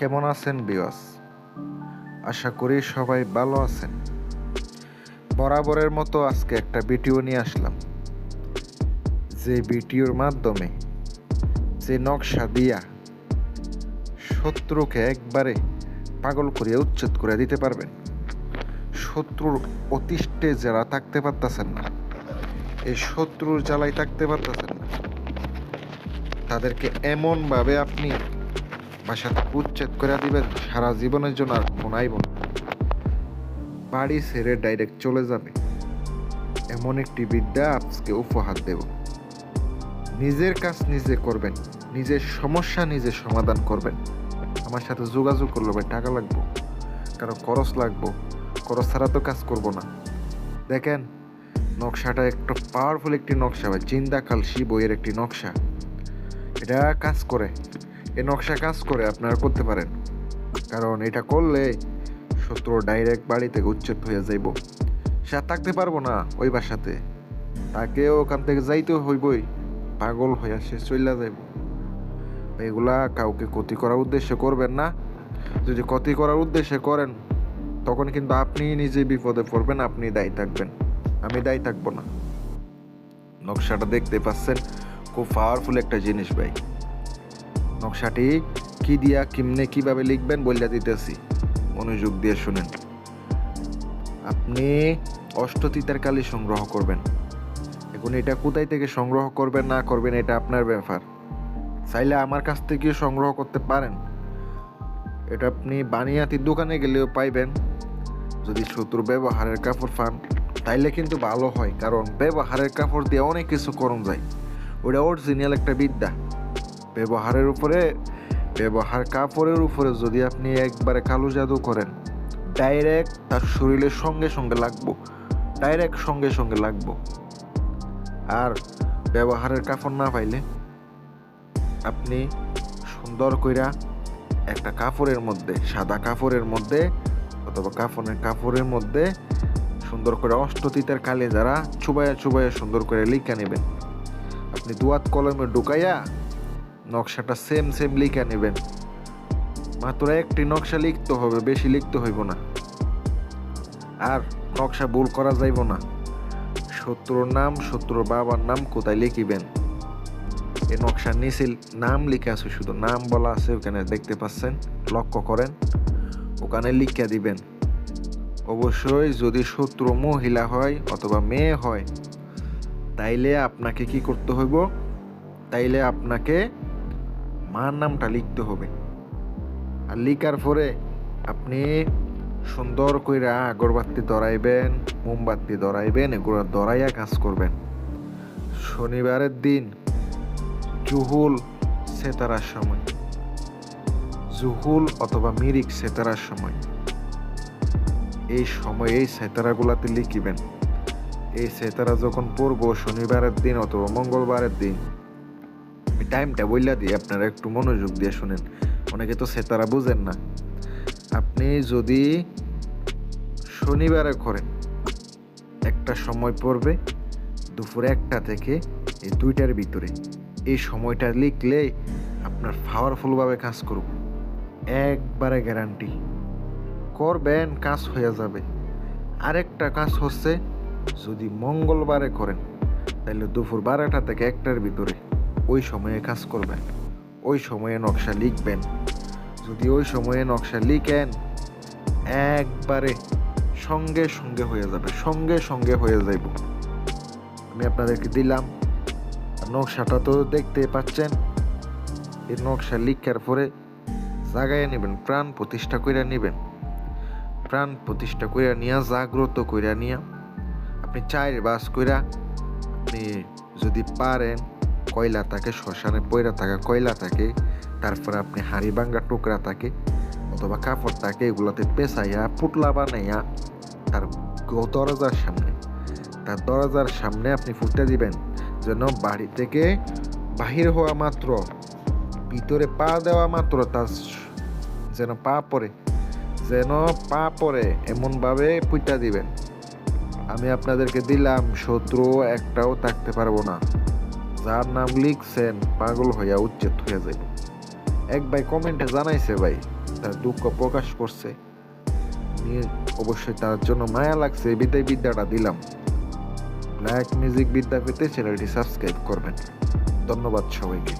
কেমন আছেন বিওয়াস আশা করি সবাই ভালো আছেন। বরাবরের মতো আজকে একটা ভিডিও নিয়ে আসলাম। যে ভিডিওর মাধ্যমে যে নকশা দিয়া শত্রুকে একবারে পাগল করিয়া উচ্ছেদ করে দিতে পারবেন। শত্রুর অতিষ্ঠে যারা থাকতে পারতেছেন না, এই শত্রুর জ্বালাই থাকতে পারতেছেন না। তাদেরকে এমনভাবে আপনি বাসা থেকে উচ্ছেদ করে দিবে সারা জীবনের জন্য আর মনাইব না। বাড়ি ছেড়ে ডাইরেক্ট চলে যাবে। এমন একটি বিদ্যা আজকে উপহার দেব। নিজের কাজ নিজে করবেন, নিজের সমস্যা নিজে সমাধান করবেন। আমার সাথে যোগাযোগ করলে ভাই টাকা লাগবো কারণ খরচ লাগবো, খরচ ছাড়া তো কাজ করব না। দেখেন, নকশাটা একটু পাওয়ারফুল একটি নকশা ভাই চিন্তা কালসি বইয়ের একটি নকশা। এটা কাজ করে। এই নকশা কাজ করে আপনারা করতে পারেন। কারণ এটা করলে শত্রু ডাইরেক্ট বাড়ি থেকে উচ্ছেদ হয়ে যাইব। সে আর থাকতে পারব না ওই বাসাতে। তাকে ওখান থেকে যাইতে হইবই। পাগল হইয়া সে চইলা যাইব। এগুলা কাউকে ক্ষতি করার উদ্দেশ্যে করবেন না। যদি ক্ষতি করার উদ্দেশ্যে করেন, তখন কিন্তু আপনি নিজে বিপদে পড়বেন, আপনি দায়ী থাকবেন। আমি দায়ী থাকব না। নকশাটা দেখতে পাচ্ছেন। খুব পাওয়ারফুল একটা জিনিস ভাই। নকশাটি কি দিয়া, কিমনে, কীভাবে লিখবেন বললে দিতেছি। মনোযোগ দিয়ে শুনেন। আপনি অষ্টতিতার কালি সংগ্রহ করবেন। এখন এটা কোথায় থেকে সংগ্রহ করবেন, না করবেন, এটা আপনার ব্যাপার। চাইলে আমার কাছ থেকেও সংগ্রহ করতে পারেন। এটা আপনি বানিয়াতির দোকানে গেলেও পাইবেন। যদি শত্রু ব্যবহারের কাপড় পান, তাইলে কিন্তু ভালো হয়, কারণ ব্যবহারের কাপড় দিয়ে অনেক কিছু করণ যায় ওটা অরিজিনাল একটা বিদ্যা। ব্যবহারের উপরে, ব্যবহার কাপড়ের উপরে যদি আপনি একবারে কালো জাদু করেন ডাইরেক্ট তার শরীরের সঙ্গে সঙ্গে লাগবো ডাইরেক্ট সঙ্গে সঙ্গে লাগবো। আর ব্যবহারের কাপড় না পাইলে আপনি সুন্দর কইরা একটা কাপড়ের মধ্যে, সাদা কাপড়ের মধ্যে অথবা কাফনের কাপড়ের মধ্যে সুন্দর করে অষ্টতীতের কালে যারা চুবাইয়া চুবাইয়া সুন্দর করে লিখা নেবেন। আপনি দুয়াত কলমে ঢুকাইয়া নকশাটা সেম সেম লিখে নেবেন। মাত্র একটি নকশা লিখতে হবে, বেশি লিখতে হইব না। আর নকশা ভুল করা যাইব না। শত্রুর নাম, শত্রুর বাবার নাম কোথায় লিখিবেন? এই নকশার নিচে নাম লিখে আছে, শুধু নাম বলা আছে, ওখানে দেখতে পাচ্ছেন, লক্ষ্য করেন, ওখানে লিখে দিবেন। অবশ্যই যদি শত্রু মহিলা হয় অথবা মেয়ে হয়, তাইলে আপনাকে কি করতে হইব? তাইলে আপনাকে মার নামটা লিখতে হবে। আর লিখার পরে আপনি সুন্দর কইরা আগরবাতি ধরাইবেন, মোমবাতি ধরাইবেন, এগুলো ধরাইয়া কাজ করবেন। শনিবারের দিন জুহুল সেতারার সময়। জুহুল অথবা মিরিক সেতারার সময়। এই সময় এই সেতারাগুলাতে লিখিবেন। এই সেতারা যখন পড়ব শনিবারের দিন অথবা মঙ্গলবারের দিন আমি টাইমটা বইলা দিই, আপনারা একটু মনোযোগ দিয়ে শুনেন। অনেকে তো সেতারা বুঝেন না। আপনি যদি শনিবারে করেন, একটা সময় পড়বে, দুপুর একটা থেকে এই দুইটার ভিতরে। এই সময়টা লিখলে আপনার পাওয়ারফুলভাবে কাজ করব। একবারে গ্যারান্টি করবেন, কাজ হয়ে যাবে। আরেকটা কাজ হচ্ছে, যদি মঙ্গলবারে করেন, তাহলে দুপুর বারোটা থেকে একটার ভিতরে। ওই সময়ে কাজ করবেন, ওই সময়ে নকশা লিখবেন। যদি ওই সময়ে নকশা লিখেন, একবারে সঙ্গে সঙ্গে হয়ে যাবে, সঙ্গে সঙ্গে হয়ে যাইব। আমি আপনাদেরকে দিলাম নকশাটা তো দেখতে পাচ্ছেন, এই নকশা লিখার পরে জাগায় নেবেন, প্রাণ প্রতিষ্ঠা কইরা নেবেন। প্রাণ প্রতিষ্ঠা কইরা নিয়া, জাগ্রত কইরা নিয়া, আপনি চায়ের বাস কইরা আপনি যদি পারেন কয়লা থাকে, শ্মশানে পয়রা থাকা কয়লা থাকে, তারপরে আপনি হাড়ি ভাঙ্গা টুকরা থাকে, অথবা কাপড় থাকে, এগুলোতে পেঁচাইয়া পুটলা বানাইয়া তার দরজার সামনে, তার দরজার সামনে আপনি ফুটতে দিবেন, যেন বাড়ি থেকে বাহির হওয়া মাত্র, ভিতরে পা দেওয়া মাত্র তার যেন পা পড়ে, যেন পা পড়ে, এমনভাবে পুইটা দিবেন। আমি আপনাদেরকে দিলাম, শত্রু একটাও থাকতে পারব না। যার নাম লিখছেন পাগল হইয়া উচ্ছেদ হয়ে যাইব। এক ভাই কমেন্টে জানাইছে, ভাই, তার দুঃখ প্রকাশ করছে। নিয়ে অবশ্যই তার জন্য মায়া লাগছে বিদায় বিদ্যাটা দিলাম। ব্ল্যাক মিউজিক বিদ্যা পেতে চ্যানেলটি সাবস্ক্রাইব করবেন। ধন্যবাদ সবাইকে।